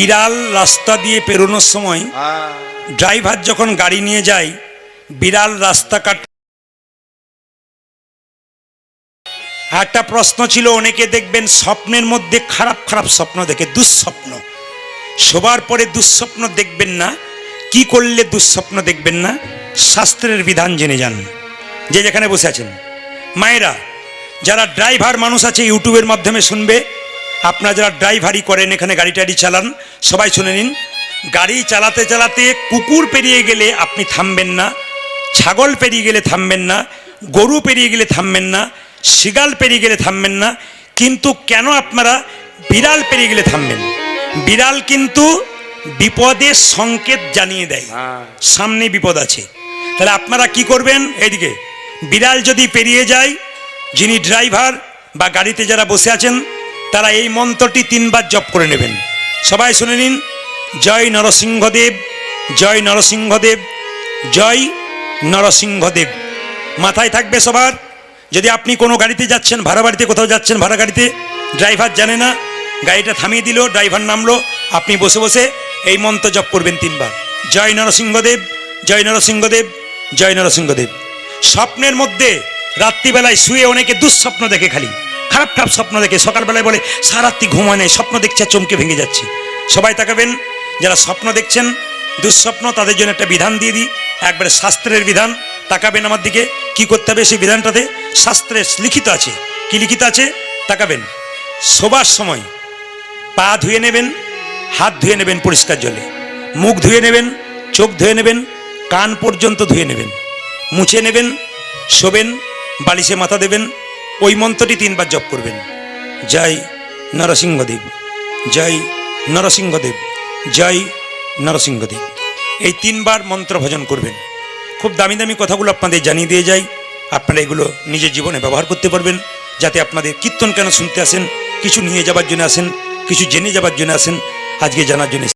বিড়াল রাস্তা দিয়ে পেরোনোর সময় হ্যাঁ। ড্রাইভার যখন গাড়ি নিয়ে যায় বিড়াল রাস্তা কাট একটা প্রশ্ন ছিল অনেকে দেখবেন স্বপ্নের মধ্যে খারাপ খারাপ স্বপ্ন দেখে দুঃস্বপ্ন। শোবার পরে দুঃস্বপ্ন দেখবেন না কি করলে দুঃস্বপ্ন দেখবেন না? শাস্ত্রের বিধান জেনে যান। যে যেখানে বসে আছেন। মায়েরা যারা ড্রাইভার মানুষ আছে ইউটিউবের মাধ্যমে শুনবে আপনারা যারা ড্রাইভারি করেন এখানে গাড়ি টাড়ি চালান সবাই শুনে নিন। গাড়ি চালাতে চালাতে কুকুর পেরিয়ে গেলে আপনি থামবেন না ছাগল পেরিয়ে গেলে থামবেন না গরু পেরিয়ে গেলে থামবেন না শিগাল পেরিয়ে গেলে থামবেন না কিন্তু কেন আপনারা বিড়াল পেরিয়ে গেলে থামবেন? বিড়াল কিন্তু বিপদের সংকেত জানিয়ে দেয়। হ্যাঁ। সামনে বিপদ আছে। তাহলে আপনারা কি করবেন? এইদিকে বিড়াল যদি পেরিয়ে যায় যিনি ড্রাইভার বা গাড়িতে যারা বসে আছেন তারা এই মন্ত্রটি তিনবার জপ করে নেবেন। সবাই শুনে নিন, জয় নরসিংহদেব জয় নরসিংহদেব জয় নরসিংহদেব। মাথায় থাকবে সবার, যদি আপনি কোনো গাড়িতে যাচ্ছেন, ভাড়া বাড়িতে কোথাও যাচ্ছেন, ভাড়া গাড়িতে, ড্রাইভার জানে না, গাড়িটা থামিয়ে দিল, ড্রাইভার নামলো, আপনি বসে বসে এই মন্ত্র জপ করবেন তিনবার। জয় নরসিংহদেব জয় নরসিংহদেব জয় নরসিংহদেব। স্বপ্নের মধ্যে রাত্রিবেলায় শুয়ে অনেকে দুঃস্বপ্ন দেখে খালি। খারাপ খারাপ স্বপ্ন দেখে সকালবেলায় বলে সারাত্রি ঘুমায় নেই, স্বপ্ন দেখছে চমকে ভেঙে যাচ্ছে। সবাই তাকাবেন, যারা স্বপ্ন দেখছেন, দুঃস্বপ্ন, তাদের জন্য একটা বিধান দিয়ে দিই। একবারে শাস্ত্রের বিধান। তাকাবেন আমার দিকে, কি করতে হবে সেই বিধানটাতে? শাস্ত্রে লিখিত আছে। কি লিখিত আছে? তাকাবেন। শোবার সময় পা ধুয়ে নেবেন, হাত ধুয়ে নেবেন পরিষ্কার জলে। মুখ ধুয়ে নেবেন, চোখ ধুয়ে নেবেন, কান পর্যন্ত ধুয়ে নেবেন। মুছে নেবেন, শোবেন, বালিশে মাথা দেবেন ওই মন্ত্রটি তিনবার জপ করবেন। জয় নরসিংহদেব জয় নরসিংহদেব জয় নরসিংহদেব। এই তিনবার মন্ত্র ভজন করবেন। খুব দামি দামি কথাগুলো আপনাদের জানিয়ে দিয়ে যাই। আপনারা এগুলো নিজের জীবনে ব্যবহার করতে পারবেন, যাতে আপনাদের কীর্তন কেন শুনতে আসেন, কিছু নিয়ে যাবার জন্য আসেন, কিছু জেনে যাবার জন্য আসেন, আজকে জানার জন্য